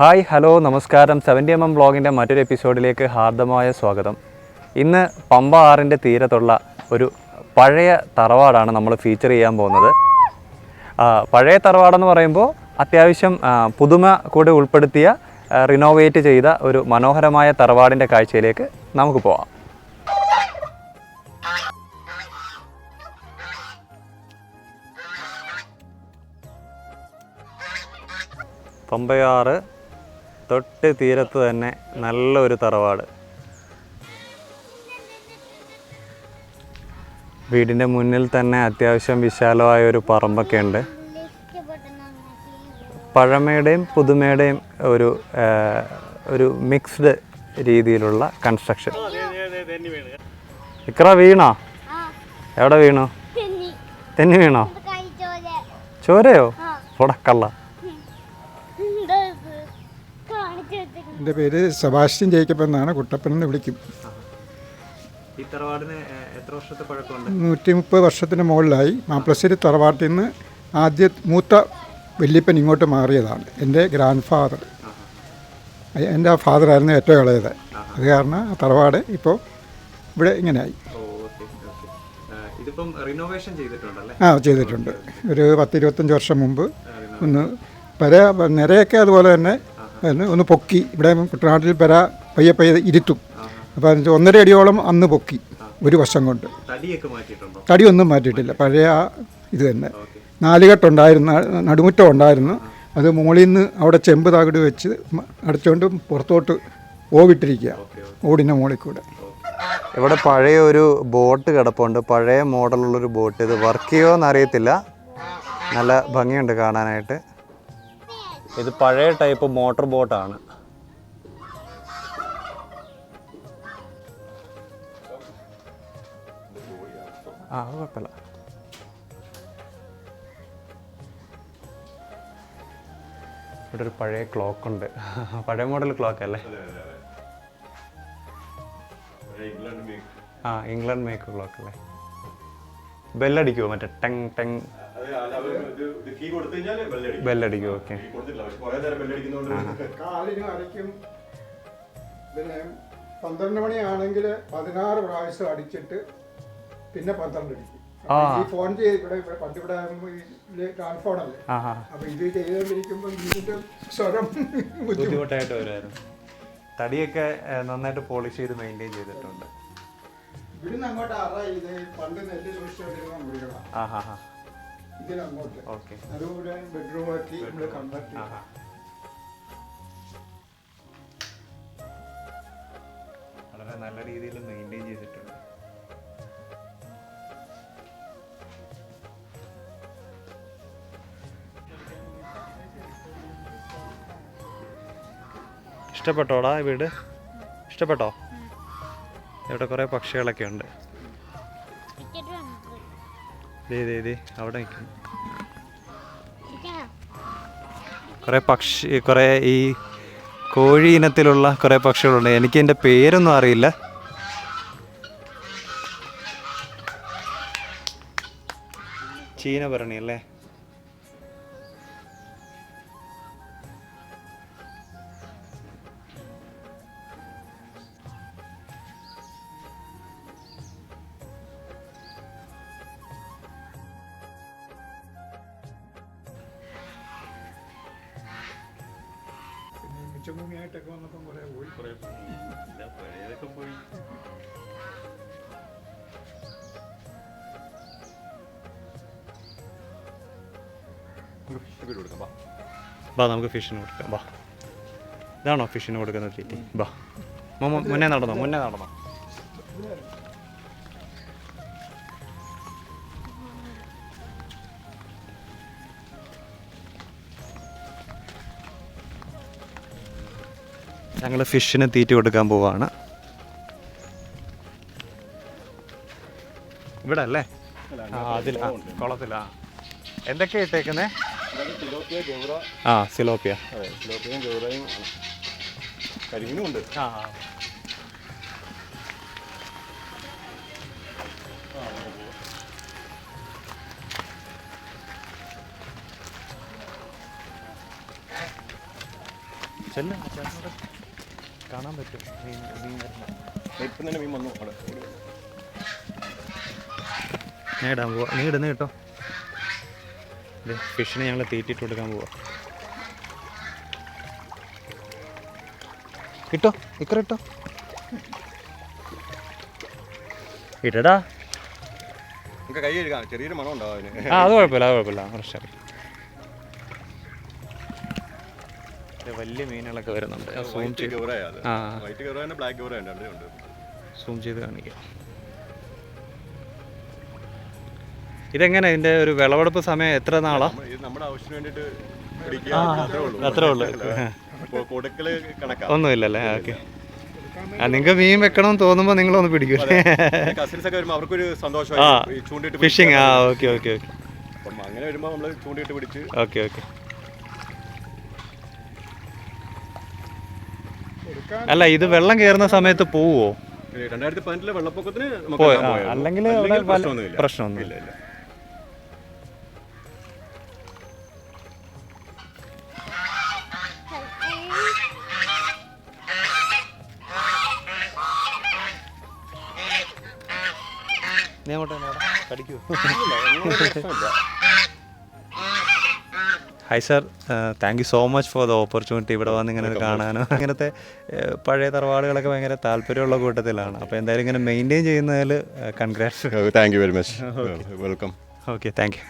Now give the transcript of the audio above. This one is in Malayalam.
ഹായ് ഹലോ നമസ്കാരം. സെവന്റി എം എം ബ്ലോഗിന്റെ മറ്റൊരു എപ്പിസോഡിലേക്ക് ഹാർദമായ സ്വാഗതം. ഇന്ന് പമ്പ ആറിന്റെ തീരത്തുള്ള ഒരു പഴയ തറവാടാണ് നമ്മൾ ഫീച്ചർ ചെയ്യാൻ പോകുന്നത്. പഴയ തറവാടെന്ന് പറയുമ്പോൾ അത്യാവശ്യം പുതുമ കൂടെ ഉൾപ്പെടുത്തിയ റിനോവേറ്റ് ചെയ്ത ഒരു മനോഹരമായ തറവാടിന്റെ കാഴ്ചയിലേക്ക് നമുക്ക് പോവാം. പമ്പയാറ് തൊട്ട് തീരത്ത് തന്നെ നല്ലൊരു തറവാട്. വീടിന്റെ മുന്നിൽ തന്നെ അത്യാവശ്യം വിശാലമായ ഒരു പറമ്പൊക്കെ ഉണ്ട്. പഴമയുടെയും പുതുമയുടെയും ഒരു ഒരു മിക്സ്ഡ് രീതിയിലുള്ള കൺസ്ട്രക്ഷൻ ഇക്ര വീണോ? എവിടെ വീണോ? തെന്നി. വീണോ? ചോരയോ? ഉടക്കള്ള എന്റെ പേര് സെബാസ്റ്റ്യൻ ജേക്കബ് എന്നാണ്. കുട്ടപ്പൻ എന്ന് വിളിക്കും. ഈ തറവാടിന് എത്ര വർഷത്തെ പഴക്കമുണ്ട്? നൂറ്റി മുപ്പത് വർഷത്തിന് മുകളിലായി. മാപ്പിളശ്ശേരി തറവാട്ടിൽ നിന്ന് ആദ്യ മൂത്ത വല്യപ്പൻ ഇങ്ങോട്ട് മാറിയതാണ്. എന്റെ ഗ്രാൻഡ് ഫാദർ. എന്റെ ഫാദറായിരുന്നു ഏറ്റവും ഇളയത്. അത് കാരണം ആ തറവാട് ഇപ്പോൾ ഇവിടെ ഇങ്ങനെയായി. ആ ചെയ്തിട്ടുണ്ട്. ഒരു പത്തിരുപത്തഞ്ച് വർഷം മുമ്പ് ഒന്ന് പല നിരയൊക്കെ അതുപോലെ തന്നെ ഒന്ന് ഒന്ന് പൊക്കി. ഇവിടെ കുട്ടനാട്ടിൽ പെര പയ്യെ പയ്യെ ഇരുത്തും. അപ്പോൾ ഒന്നര അടിയോളം അന്ന് പൊക്കി ഒരു വർഷം കൊണ്ട്. തടിയൊന്നും മാറ്റിയിട്ടില്ല. പഴയ ആ ഇത് തന്നെ. നാലുകെട്ടുണ്ടായിരുന്നു നടുമുറ്റം ഉണ്ടായിരുന്നു. അത് മുകളിൽ നിന്ന് അവിടെ ചെമ്പ് തകിട് വെച്ച് അടച്ചുകൊണ്ട് പുറത്തോട്ട് ഓവിട്ടിരിക്കുക ഓടിന്റെ മുകളിൽ കൂടെ. ഇവിടെ പഴയ ഒരു ബോട്ട് കിടപ്പുണ്ട്. പഴയ മോഡലുള്ളൊരു ബോട്ട്. ഇത് വർക്ക് ചെയ്യുമോ എന്നറിയത്തില്ല നല്ല ഭംഗിയുണ്ട് കാണാനായിട്ട്. ഇത് പഴയ ടൈപ്പ് മോട്ടോർ ബോട്ടാണ് ആ കുഴപ്പമില്ല. ഇവിടെ ഒരു പഴയ ക്ലോക്ക് ഉണ്ട്. പഴയ മോഡൽ ക്ലോക്ക് അല്ലേ? ആ ഇംഗ്ലണ്ട് മേക്ക് ക്ലോക്ക് അല്ലേ? ബെല്ലടിക്കുമോ മറ്റേ ടെങ് ടെങ്. ബെല്ലടിക്കുമോ ഓക്കെ പിന്നെ പന്ത്രണ്ട് മണിയാണെങ്കിൽ പതിനാറ് പ്രാവശ്യം അടിച്ചിട്ട് പിന്നെ പന്ത്രണ്ട് അടിക്കും. ഈ ഫോൺ ചെയ്ത് ഇവിടെ പണ്ട് ഇവിടെ ലാൻഡ് ഫോണല്ലേ അപ്പൊ ഇത് ചെയ്തുകൊണ്ടിരിക്കുമ്പോൾ ഇതിന്റെ സ്വരം ബുദ്ധിമുട്ട്. ബുദ്ധിമുട്ടായിട്ട് വരുമായിരുന്നു തടിയൊക്കെ നന്നായിട്ട് പോളിഷ് ചെയ്ത് മെയിന്റെയിൻ ചെയ്തിട്ടുണ്ട്. ഇവിടുന്ന് അങ്ങോട്ട് അറ ഇത് പണ്ട് നെല്ല് സൂക്ഷിച്ചുകൊണ്ടിരുന്ന മുറികളാണ്. അതുകൂടെ നമ്മൾ കൺവെർട്ട് വളരെ നല്ല രീതിയിൽ മെയിന്റെയിൻ ചെയ്തിട്ടുണ്ട്. ഇഷ്ടപ്പെട്ടോടാ ഈ വീട്? ഇഷ്ടപ്പെട്ടോ? ഇവിടെ കുറേ പക്ഷികളൊക്കെ ഉണ്ട്. ദേ അവിടെ നിൽക്കുന്നു കുറേ പക്ഷി കുറേ ഈ കോഴി ഇനത്തിലുള്ള കുറേ പക്ഷികളുണ്ട്. എനിക്ക് എന്റെ പേരൊന്നും അറിയില്ല. ചീനഭരണി അല്ലേ? മിച്ചഭൂമിയായിട്ടൊക്കെ വന്നപ്പം കുറേ പോയി. കുറേ പോയി. ബാ നമുക്ക് ഫിഷിന് കൊടുക്കാം ബാ ഇതാണോ ഫിഷിന് കൊടുക്കുന്ന തീറ്റി ബാ മുന്നേ നടന്നോ മുന്നേ നടന്നോ? ഞങ്ങൾ ഫിഷിന് തീറ്റ കൊടുക്കാൻ പോവാണ്. ഇവിടെ അല്ലേ? അതിൽ കുളത്തിലാ എന്തൊക്കെയാ ഇട്ടേക്കുന്നേ? ആ സിലോപ്പിയ. ആ ചെല്ലാം. കാണാൻ പറ്റും മീൻ മീൻ വരുന്നത് ഇപ്പം തന്നെ മീൻ വന്നു. അവിടെ ഇടാൻ പോവാ. നീ ഇടുന്ന കേട്ടോ ഫിഷിനെ ഞങ്ങൾ തീറ്റിട്ട് കൊടുക്കാൻ പോവാ. കിട്ടോ ഇക്കറ ഇട്ടോ. ഇടടാ. നമുക്ക് കൈ കഴുകാം. ചെറിയൊരു മണം ഉണ്ടാവും അതിന്. ആ അത് കുഴപ്പമില്ല അത് കുഴപ്പമില്ല. പ്രശ്നം വലിയ മീനുകളൊക്കെ വരുന്നുണ്ട്. സൂം ചെയ്ത് ആ. സൂം ചെയ്ത് കാണിക്കാം. ഇതെങ്ങനെ ഇതിന്റെ ഒരു വിളവെടുപ്പ് സമയം എത്ര നാളാ? നമ്മുടെ ആവശ്യത്തിന് വേണ്ടിട്ട് അത്രേ ഉള്ളൂ. ഒന്നുമില്ലല്ലേ? ഓക്കെ. നിങ്ങൾക്ക് മീൻ വെക്കണം തോന്നുമ്പോൾ നിങ്ങളൊന്ന് പിടിക്കൂലേ അവർക്കൊരു ചൂണ്ടിട്ട് ഫിഷിങ് ആ. Okay okay okay. അങ്ങനെ വരുമ്പോൾ നമ്മൾ ചൂണ്ടിട്ട് പിടിച്ച് ഓക്കെ ഓക്കെ. അല്ല ഇത് വെള്ളം കയറുന്ന സമയത്ത് പോവോ? രണ്ടായിരത്തി പതിനെട്ടിലെ വെള്ളപ്പൊക്കത്തിന്. അല്ലെങ്കിൽ പ്രശ്നമൊന്നുമില്ല. പ്രശ്നമൊന്നുമില്ല. ഇല്ല ഇല്ല നീ അങ്ങോട്ട് കടിക്കൂ ഇല്ല, ഒന്നും പ്രശ്നമില്ല hi sir thank you so much for the opportunity ഇവിടെ വന്ന് ഇങ്ങനെ കാണാനോ. അങ്ങനത്തെ പഴയ തറവാടുകളൊക്കെ ഭയങ്കര താല്പര്യമുള്ള കൂട്ടത്തിലാണ്. അപ്പോൾ എന്തായാലും ഇങ്ങനെ മെയിന്റെയിൻ ചെയ്യുന്നതിൽ congrats thank you very much welcome okay thank you